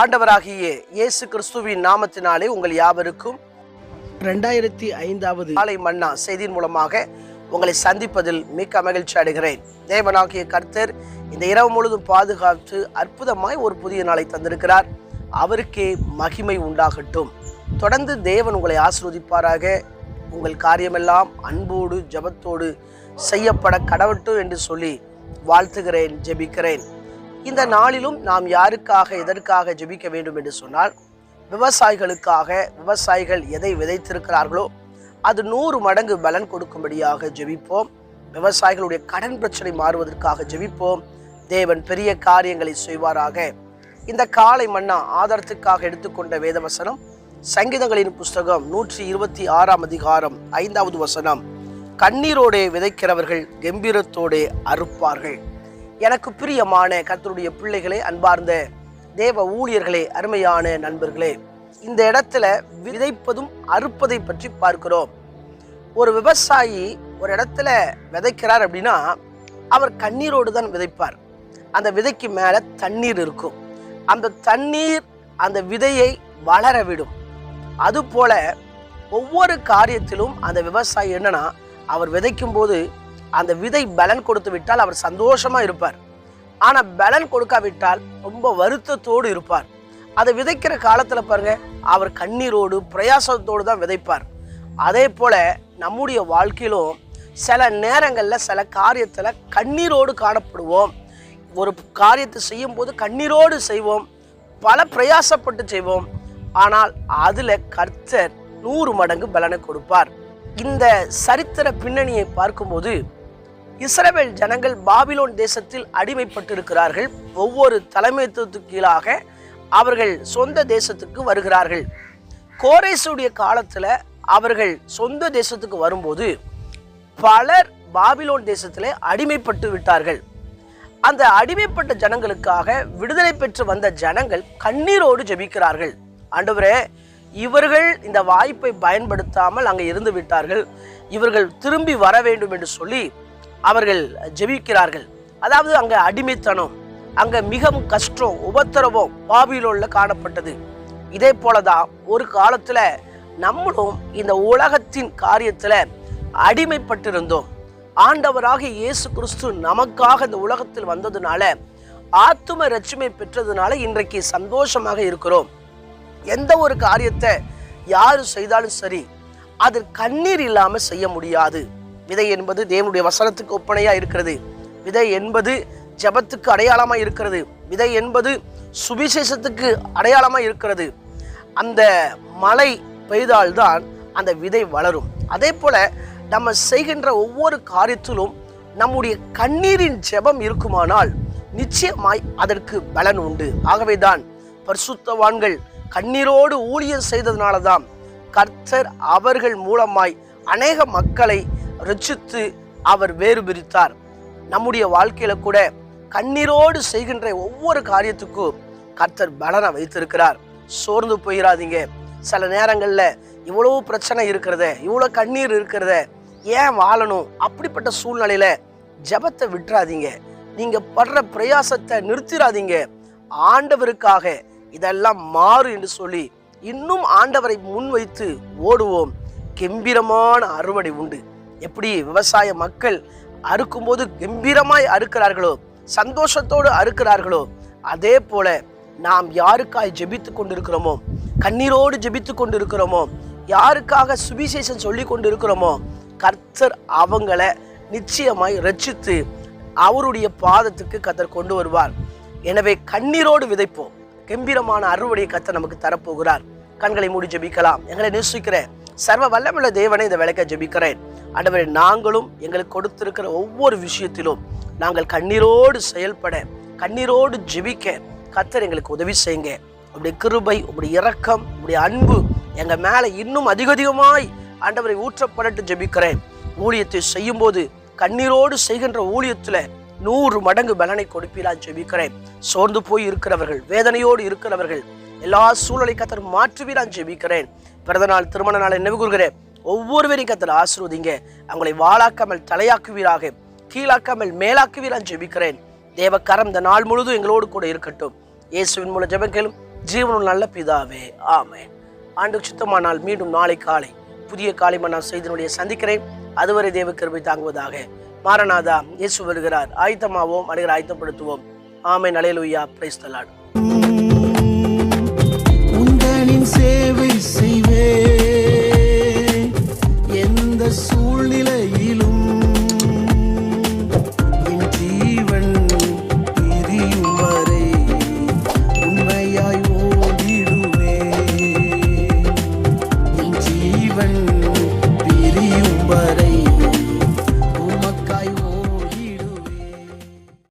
ஆண்டவராகிய இயேசு கிறிஸ்துவின் நாமத்தினாலே உங்கள் யாவருக்கும் ரெண்டாயிரத்தி ஐந்தாவது காலை மன்னா செய்தியின் மூலமாக உங்களை சந்திப்பதில் மிக்க மகிழ்ச்சி அடைகிறேன். தேவனாகிய கர்த்தர் இந்த இரவு முழுதும் பாதுகாத்து அற்புதமாய் ஒரு புதிய நாளை தந்திருக்கிறார். அவருக்கே மகிமை உண்டாகட்டும். தொடர்ந்து தேவன் உங்களை ஆசிர்வதிப்பாராக. உங்கள் காரியமெல்லாம் அன்போடு ஜெபத்தோடு செய்யப்பட கடவட்டும் என்று சொல்லி வாழ்த்துகிறேன் ஜெபிக்கிறேன். இந்த நாளிலும் நாம் யாருக்காக எதற்காக ஜெபிக்க வேண்டும் என்று சொன்னால் விவசாயிகளுக்காக விவசாயிகள் எதை விதைத்திருக்கிறார்களோ அது நூறு மடங்கு பலன் கொடுக்கும்படியாக ஜெபிப்போம். விவசாயிகளுடைய கடன் பிரச்சனை மாறுவதற்காக ஜெபிப்போம். தேவன் பெரிய காரியங்களை செய்வாராக. இந்த காலை மன்னா ஆதாரத்துக்காக எடுத்துக்கொண்ட வேதவசனம் சங்கீதங்களின் புஸ்தகம் நூற்றி இருபத்தி ஆறாம் அதிகாரம் ஐந்தாவது வசனம். கண்ணீரோடே விதைக்கிறவர்கள் கம்பீரத்தோடே அறுப்பார்கள். எனக்கு பிரியமான கர்த்தருடைய பிள்ளைகளே அன்பார்ந்த தேவ ஊழியர்களே அருமையான நண்பர்களே இந்த இடத்துல விதைப்பதும் அறுப்பதை பற்றி பார்க்கிறோம். ஒரு விவசாயி ஒரு இடத்துல விதைக்கிறார் அப்படின்னா அவர் கண்ணீரோடு தான் விதைப்பார். அந்த விதைக்கு மேலே தண்ணீர் இருக்கும். அந்த தண்ணீர் அந்த விதையை வளர விடும் அதுபோல ஒவ்வொரு காரியத்திலும் அந்த விவசாயி என்னன்னா அவர் விதைக்கும் போது அந்த விதை பலன் கொடுத்து விட்டால் அவர் சந்தோஷமாக இருப்பார். ஆனால் பலன் கொடுக்காவிட்டால் ரொம்ப வருத்தத்தோடு இருப்பார். அதை விதைக்கிற காலத்தில் பாருங்க அவர் கண்ணீரோடு பிரயாசத்தோடு தான் விதைப்பார். அதே போல் நம்முடைய வாழ்க்கையிலும் சில நேரங்களில் சில காரியத்தில் கண்ணீரோடு காணப்படுவோம். ஒரு காரியத்தை செய்யும் போது கண்ணீரோடு செய்வோம். பல பிரயாசப்பட்டு செய்வோம். ஆனால் அதில் கர்த்தர் நூறு மடங்கு பலனை கொடுப்பார். இந்த சரித்திர பின்னணியை பார்க்கும்போது இஸ்ரவேல் ஜனங்கள் பாபிலோன் தேசத்தில் அடிமைப்பட்டிருக்கிறார்கள். ஒவ்வொரு தலைமைத்துவத்துக்கு கீழாக அவர்கள் சொந்த தேசத்துக்கு வருகிறார்கள். கோரேசுடைய காலத்தில் அவர்கள் சொந்த தேசத்துக்கு வரும்போது பலர் பாபிலோன் தேசத்திலே அடிமைப்பட்டு விட்டார்கள். அந்த அடிமைப்பட்ட ஜனங்களுக்காக விடுதலை பெற்று வந்த ஜனங்கள் கண்ணீரோடு ஜெபிக்கிறார்கள். ஆண்டவரே இவர்கள் இந்த வாய்ப்பை பயன்படுத்தாமல் அங்கே இருந்து விட்டார்கள். இவர்கள் திரும்பி வர வேண்டும் என்று சொல்லி அவர்கள் ஜெபிக்கிறார்கள். அதாவது அங்கே அடிமைத்தனம் அங்கே மிகவும் கஷ்டம் உபத்திரவம் பாபிலோன்ல காணப்பட்டது. இதே போலதான் ஒரு காலத்துல நம்மளும் இந்த உலகத்தின் காரியத்துல அடிமைப்பட்டிருந்தோம். ஆண்டவராக இயேசு கிறிஸ்து நமக்காக இந்த உலகத்தில் வந்ததுனால ஆத்தும ரட்சிமை பெற்றதுனால இன்றைக்கு சந்தோஷமாக இருக்கிறோம். எந்த ஒரு காரியத்தை யாரு செய்தாலும் சரி அது கண்ணீர் இல்லாம செய்ய முடியாது. விதை என்பது தேவனுடைய வசனத்துக்கு ஒப்பனையாக இருக்கிறது. விதை என்பது ஜெபத்துக்கு அடையாளமாக இருக்கிறது. விதை என்பது சுவிசேஷத்துக்கு அடையாளமாக இருக்கிறது. அந்த மழை பெய்தால்தான் அந்த விதை வளரும். அதே போல் நம்ம செய்கின்ற ஒவ்வொரு காரியத்திலும் நம்முடைய கண்ணீரின் ஜெபம் இருக்குமானால் நிச்சயமாய் அதற்கு பலன் உண்டு. ஆகவேதான் பரிசுத்தவான்கள் கண்ணீரோடு ஊழியம் செய்ததுனால தான் கர்த்தர் அவர்கள் மூலமாய் அநேக மக்களை ரட்சித்து அவர் வேறு பிரித்தார். நம்முடைய வாழ்க்கையில கூட கண்ணீரோடு செய்கின்ற ஒவ்வொரு காரியத்துக்கும் கர்த்தர் பலனை வைத்திருக்கிறார். சோர்ந்து போயிடாதீங்க சில நேரங்களில் இவ்வளவு பிரச்சனை இருக்கிறத இவ்வளோ கண்ணீர் இருக்கிறத ஏன் வாழணும்? அப்படிப்பட்ட சூழ்நிலையில ஜெபத்தை விட்டுறாதீங்க. நீங்க படுற பிரயாசத்தை நிறுத்திடாதீங்க ஆண்டவருக்காக இதெல்லாம் மாறு என்று சொல்லி இன்னும் ஆண்டவரை முன்வைத்து ஓடுவோம். கெம்பீரமான அறுவடை உண்டு. எப்படி விவசாய மக்கள் அறுக்கும்போது கம்பீரமாய் அறுக்கிறார்களோ சந்தோஷத்தோடு அறுக்கிறார்களோ அதே போல நாம் யாருக்காய் ஜெபித்து கொண்டிருக்கிறோமோ கண்ணீரோடு ஜெபித்து கொண்டிருக்கிறோமோ யாருக்காக சுவிசேஷம் சொல்லி கொண்டிருக்கிறோமோ கர்த்தர் அவங்கள நிச்சயமாய் ரட்சித்து அவருடைய பாதத்துக்கு கத்தர் கொண்டு வருவார். எனவே கண்ணீரோடு விதைப்போம். கம்பீரமான அறுவடையை கத்தர் நமக்கு தரப்போகிறார். கண்களை மூடி ஜெபிக்கலாம். எங்களை நேசிக்கிறேன் சர்வ வல்லமுள்ள தேவனை இந்த விளக்க ஜெபிக்கிறேன். ஆண்டவரே நாங்களும் எங்களுக்கு கொடுத்திருக்கிற ஒவ்வொரு விஷயத்திலும் நாங்கள் கண்ணீரோடு செயல்பட கண்ணீரோடு ஜெபிக்க கத்தர் எங்களுக்கு உதவி செய்யுங்க. உடைய கிருபை உடைய இரக்கம் உடைய அன்பு எங்க மேல இன்னும் அதிக அதிகமாய் ஆண்டவரை ஊற்றப்படட்டு ஜெபிக்கிறேன். ஊழியத்தை செய்யும்போது கண்ணீரோடு செய்கின்ற ஊழியத்துல நூறு மடங்கு பலனை கொடுப்பீரா ஜெபிக்கிறேன். சோர்ந்து போய் இருக்கிறவர்கள் வேதனையோடு இருக்கிறவர்கள் எல்லா சூழலை கத்தர் மாற்றுவீரான் ஜெபிக்கிறேன். பிறந்த நாள் திருமண நாளை நினைவு கூறுகிறேன் ஒவ்வொருவரையும் கத்தில் ஆசிர்வதிங்க. அவங்களை வாழாக்காமல் தலையாக்குவீராக. கீழாக்காமல் மேலாக்குவீரான் ஜெபிக்கிறேன். தேவ கரம் இந்த நாள் முழுதும் எங்களோடு கூட இருக்கட்டும். இயேசுவின் மூலம் ஜெபங்களும் ஜீவனும் நல்ல பிதாவே ஆமே ஆண்டு சுத்தமானால் மீண்டும் நாளை காலை. புதிய காலை நான் செய்தினுடைய சந்திக்கிறேன். அதுவரை தேவ கிருபை தாங்குவதாக. மாரநாதா இயேசு வருகிறார். ஆயத்தமாவோம் அனைவரை ஆயத்தப்படுத்துவோம். ஆமை நலையலுயா பிரைஸ் தலாடு sem sei, e sem ver.